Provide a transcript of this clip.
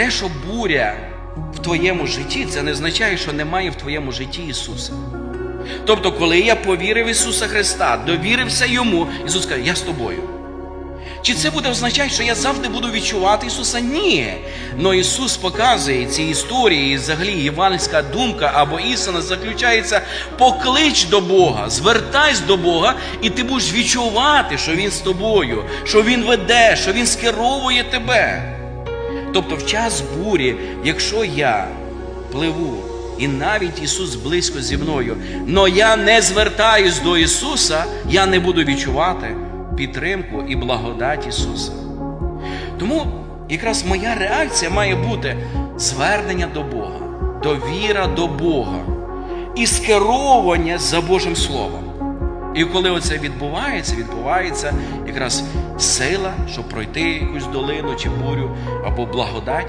те, що буря в твоєму житті, це не означає, що немає в твоєму житті Ісуса. Тобто, коли я повірив Ісуса Христа, довірився Йому, Ісус каже, я з тобою. Чи це буде означати, що я завжди буду відчувати Ісуса? Ні. Но Ісус показує ці історії, і взагалі євангельська думка або істина заключається поклич до Бога, звертайся до Бога, і ти будеш відчувати, що Він з тобою, що Він веде, що Він скеровує тебе. Тобто, в час бурі, якщо я пливу, і навіть Ісус близько зі мною, но я не звертаюсь до Ісуса, я не буду відчувати підтримку і благодать Ісуса. Тому якраз моя реакція має бути звернення до Бога, довіра до Бога і скеровування за Божим Словом. І коли оце відбувається, відбувається якраз сила, щоб пройти якусь долину чи бурю або благодать.